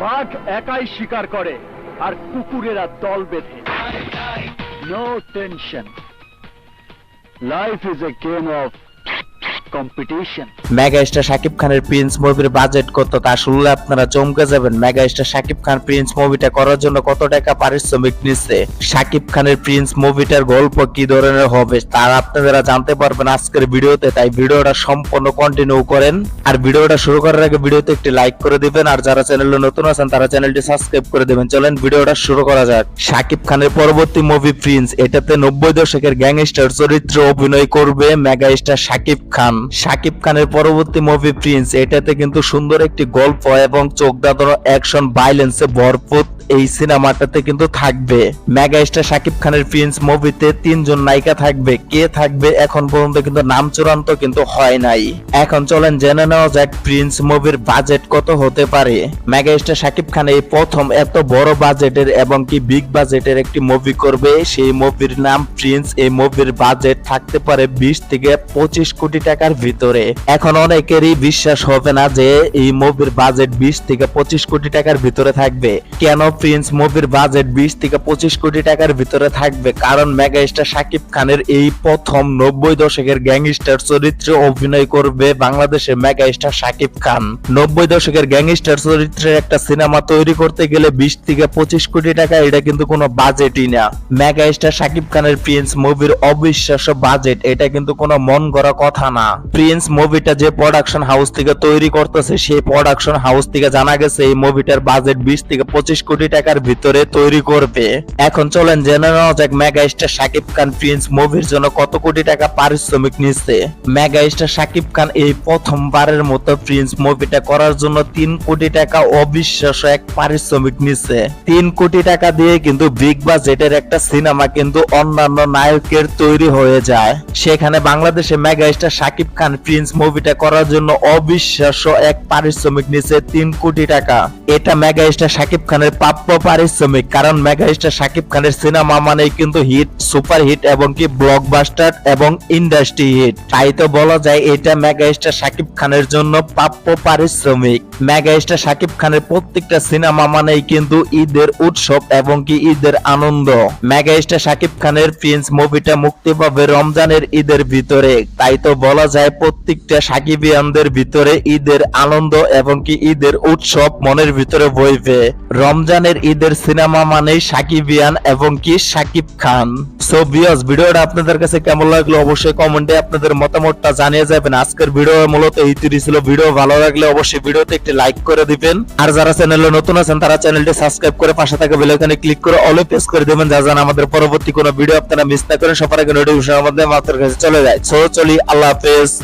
বাঘ একাই শিকার করে, আর কুকুরেরা দল বেঁধে। No tension life is a game of competition mega star Shakib খানের প্রিন্স মুভির বাজেট কত তা শুনলে আপনারা চমকে যাবেন। Mega star Shakib Khan prince মুভিটা করার জন্য কত টাকা পারিশ্রমিক নিচ্ছে শাকিব খানের প্রিন্স মুভিটার গল্প কি ধরনের হবে তার আপনারা জানতে পারবেন আজকের ভিডিওতে। তাই ভিডিওটা সম্পূর্ণ কন্টিনিউ করেন। আর ভিডিওটা শুরু করার আগে ভিডিওতে একটি লাইক করে দিবেন। আর যারা চ্যানেলে নতুন আছেন, তারা চ্যানেলটি সাবস্ক্রাইব করে দিবেন। চলেন ভিডিওটা শুরু করা যাক। শাকিব খানের পরবর্তী মুভি প্রিন্স এটাতে নব্বই দশকের গ্যাংস্টার চরিত্রে অভিনয় করবে মেগা স্টার শাকিব খান শাকিব খানের পরবর্তী মুভি প্রিন্স এটাতে কিন্তু সুন্দর একটি গল্প এবং চোখ অ্যাকশন ভাইলেন্সে ভরপুর এই সিনেমাটাতে কিন্তু থাকবে। মেগা স্টার শাকিব খানের প্রিন্স মুভিতে তিনজন নায়িকা থাকবে। কে থাকবে এখন পর্যন্ত কিন্তু নাম চূড়ান্ত কিন্তু হয় নাই। এখন চলেন জেনে নেওয়া যাক প্রিন্স মুভির বাজেট কত হতে পারে। মেগা স্টার শাকিব খান এই প্রথম এত বড় বাজেটের এবং কি বিগ বাজেটের একটি মুভি করবে। সেই মুভির নাম প্রিন্স এই মুভির বাজেট থাকতে পারে বিশ থেকে পঁচিশ কোটি টাকার ভিতরে। এখন অনেকেরই বিশ্বাস হবে না যে এই মুভির বাজেট বিশ থেকে পঁচিশ কোটি টাকার ভিতরে থাকবে। কেন প্রিন্স মুভির বাজেট বিশ থেকে পঁচিশ কোটি টাকার ভিতরে থাকবে, কারণ মেগা স্টার শাকিব খানের এই প্রথম নব্বই দশকের গ্যাংস্টার চরিত্রে অভিনয় করবে বাংলাদেশের মেগা স্টার শাকিব খান। নব্বই দশকের গ্যাংস্টার চরিত্রের একটা সিনেমা তৈরি করতে গেলে বিশ থেকে পঁচিশ কোটি টাকা, এটা কিন্তু কোনো বাজেটই না। মেগা স্টার শাকিব খানের প্রিন্স মুভির অবিশ্বাস্য বাজেট, এটা কিন্তু কোনো মন গড়া কথা না। প্রিন্স মুভিটা যে প্রোডাকশন হাউস থেকে তৈরি করতেছে, সেই প্রোডাকশন হাউস থেকে জানা গেছে, এই মুভিটার বাজেট বিশ থেকে পঁচিশ কোটি টাকার ভিতরে তৈরি করবে। এখন চলেন জেনে নেওয়া যাক mega star Shakib Khan prince মুভির জন্য কত কোটি টাকা পারিশ্রমিক নিচ্ছে। মেগা স্টার শাকিব খান এই প্রথমবারের মতো প্রিন্স মুভিটা করার জন্য তিন কোটি টাকা অবিশ্বাস্য এক পারিশ্রমিক নিচ্ছে। তিন কোটি টাকা দিয়ে কিন্তু বিগ বাজেটের একটা সিনেমা কিন্তু অন্যান্য নায়কের তৈরি হয়ে যায়। সেখানে বাংলাদেশে mega star Shakib Khan prince মুভিটা করার জন্য অবিশ্বাস্য এক পারিশ্রমিক নিচ্ছে তিন কোটি টাকা। এটা মেগা স্টার শাকিব খানের কারণ মেগা স্টার শাকিব খানের সিনেমা মানেই কিন্তু হিট সুপার হিট ব্লকবাস্টার এবং ইন্ডাস্ট্রি হিট তাই তো বলা যায় এটা মেগা স্টার শাকিব খানের জন্য প্রাপ্য পারিশ্রমিক। মেগা স্টার শাকিব খানের প্রত্যেকটা সিনেমা মানেই কিন্তু ঈদের উৎসব এবং কি ঈদের আনন্দ। মেগা স্টার শাকিব খানের প্রিন্স মুভিটা মুক্তি পাবে রমজানের ঈদের ভিতরে। তাই তো বলা যায় প্রত্যেকটা সাকিবিয়ানদের ভিতরে ঈদের আনন্দ এবং কি ঈদের উৎসব মনের ভিতরে বইবে। রমজানের ঈদের সিনেমা মানেই সাকিবিয়ান এবং কি সাকিব খান। সো বিয়স ভিডিওটা আপনাদের কাছে কেমন লাগল অবশ্যই কমেন্টে আপনাদের মতামতটা জানিয়ে যাবেন। আজকের ভিডিও মূলত এই ছিল। ভিডিও ভালো লাগলে অবশ্যই ভিডিওতে একটি লাইক করে দিবেন। আর যারা চ্যানেলে নতুন আছেন, তারা চ্যানেলটি সাবস্ক্রাইব করে পাশে থাকা বেল আইকনে ক্লিক করে অল প্রেস করে দিবেন যা যেন আমাদের পরবর্তী কোনো ভিডিও আপনারা মিস না করেন। সবার আগে নোটিফিকেশন আমাদের মাত্র কাছে চলে যায়। সো চলি, আল্লাহ হাফেজ।